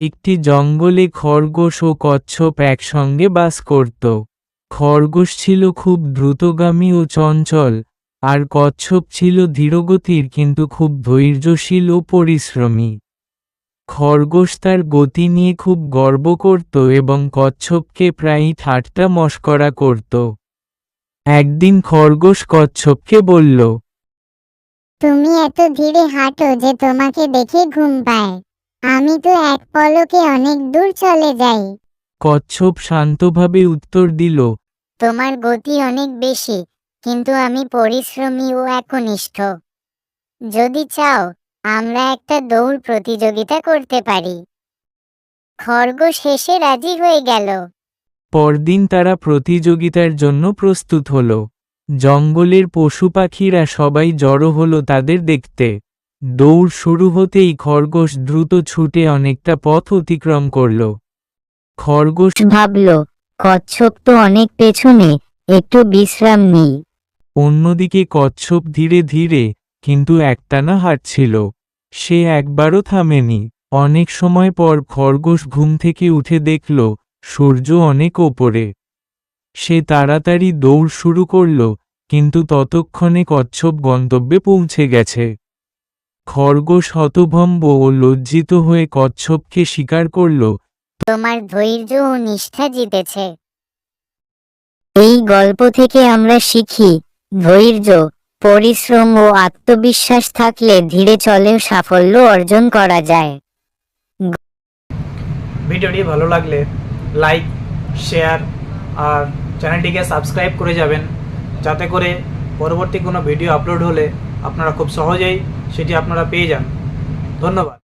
একটি জঙ্গলে খরগোশ ও কচ্ছপ একসঙ্গে বাস করত। খরগোশ ছিল খুব দ্রুতগামী ও চঞ্চল, আর কচ্ছপ ছিল ধীরগতির কিন্তু খুব ধৈর্যশীল ও পরিশ্রমী। খরগোশ তার গতি নিয়ে খুব গর্ব করত এবং কচ্ছপকে প্রায়ই ঠাট্টা মস্করা করত। একদিন খরগোশ কচ্ছপকে বলল, তুমি এত ধীরে হাঁটো যে তোমাকে দেখে ঘুম পায়। আমি তো এক পলকে অনেক দূর চলে যাই। কচ্ছপ শান্তভাবে উত্তর দিল তোমার গতি অনেক বেশি কিন্তু আমি পরিশ্রমী ও একনিষ্ঠ। যদি চাও আমরা একটা দৌড় প্রতিযোগিতা করতে পারি। খরগোশ হেসে রাজি হয়ে গেল। পরদিন তারা প্রতিযোগিতার জন্য প্রস্তুত হল। জঙ্গলের পশু পাখিরা সবাই জড়ো হলো তাদের দেখতে। দৌড় শুরু হতেই খরগোশ দ্রুত ছুটে অনেকটা পথ অতিক্রম করল। খরগোশ ভাবল কচ্ছপ তো অনেক পেছনে একটু বিশ্রাম নেই। অন্যদিকে কচ্ছপ ধীরে ধীরে কিন্তু একটানা হাঁটছিল। সে একবারও থামেনি। অনেক সময় পর খরগোশ ঘুম থেকে উঠে দেখল সূর্য অনেক ওপরে। সে তাড়াতাড়ি দৌড় শুরু করল কিন্তু ততক্ষণে কচ্ছপ গন্তব্যে পৌঁছে গেছে। খরগোশ হতভম্ব ও লজ্জিত হয়ে কচ্ছপকে স্বীকার করল। তোমার ধৈর্য ও নিষ্ঠা জিতেছে। এই গল্প থেকে আমরা শিখি ধৈর্য পরিশ্রম ও আত্মবিশ্বাস থাকলে ধীরে চলেও সাফল্য অর্জন করা যায়। ভিডিওটি ভালো লাগলে লাইক শেয়ার আর চ্যানেলটিকে সাবস্ক্রাইব করে যাবেন। যাতে করে পরবর্তী কোনো ভিডিও আপলোড হলে আপনারা খুব সহজেই সেটি আপনারা পেয়ে যান। ধন্যবাদ।